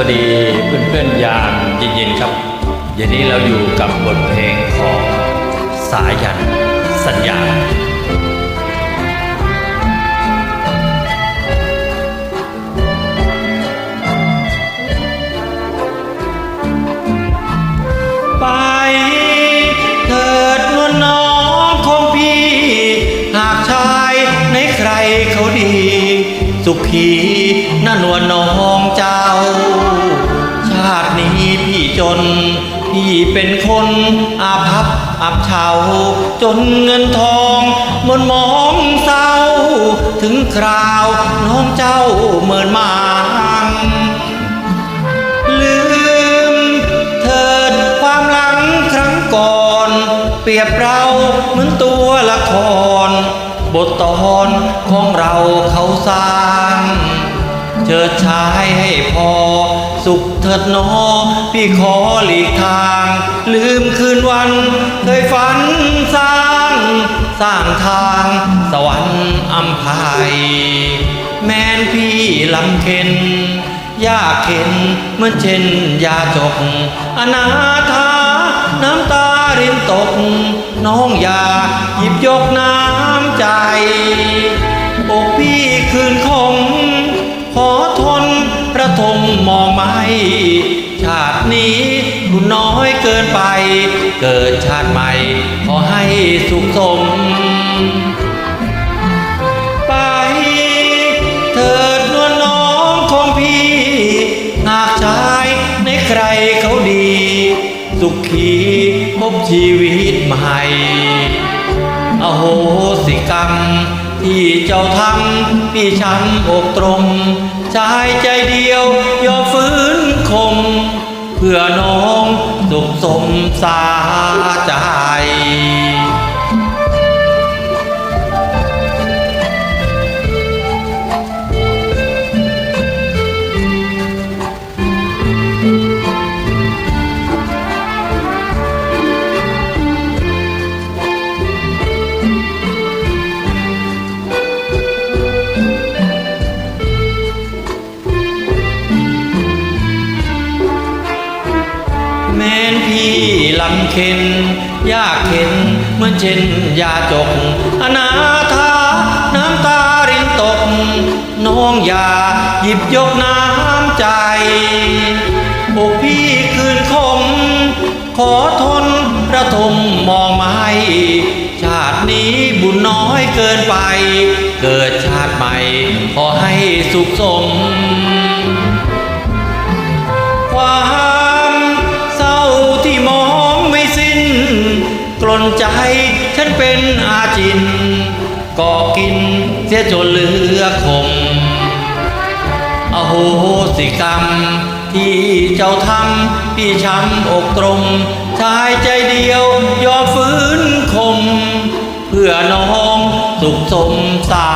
วัสดีเพื่อนๆยามเย็นๆครับเย็นนี้เราอยู่กับบทเพลงของสายันสัญญาไปเถิดนวลน้องของพี่หากชายในใครเขาดี สุขีนั่นวลน้อง จน พี่เป็นคนอาภัพอับเฉาจนเงินทองมนมองเศร้า ถึงคราวน้องเจ้าเมินมางลืมเถิดความหลังครั้งก่อน เปรียบเราเหมือนตัวละคร บทตอนของเราเขาสร้าง เชิดชายให้พอ สุขเถิดหนอ พี่ขอหลีกทาง ลืมคืนวัน เคยฝันสร้าง สร้างทาง สวรรค์อัมภัยแม้นพี่ลำเค็นยากเข็นเหมือนเช่นยาจก อนาถาน้ำตารินตก น้องอยาหยิบยกน้ำใจ ชาตินี้บุญน้อยเกินไป เกิดชาติใหม่ ขอให้สุขสม ไปเถิดนวลน้องของพี่หากชายในใครเขาดี สุขีพบชีวิตใหม่ อโหสิกรรมที่เจ้าทำพี่ช้ำอกตรมชายใจเดียวยอมฟื้น เพื่อน้องสุขสมสาใจำเค็นยากเข็นเหมือนเช่นยาจกอนาถาน้ำตารินตก น้องอย่าหยิบยกน้ำใจอกพี่คืนคม ขอทนระทมมองไม่ ชาตินี้บุญน้อยเกินไป เกิดชาติใหม่ ขอให้สุขสมความ เป็นอาจินก่อกินเสียจนเหลือคมอโหสิกรรม ที่เจ้าทำพี่ช้ำอกตรมชายใจเดียวยอมฟื้นคม เพื่อน้องสุขสมสา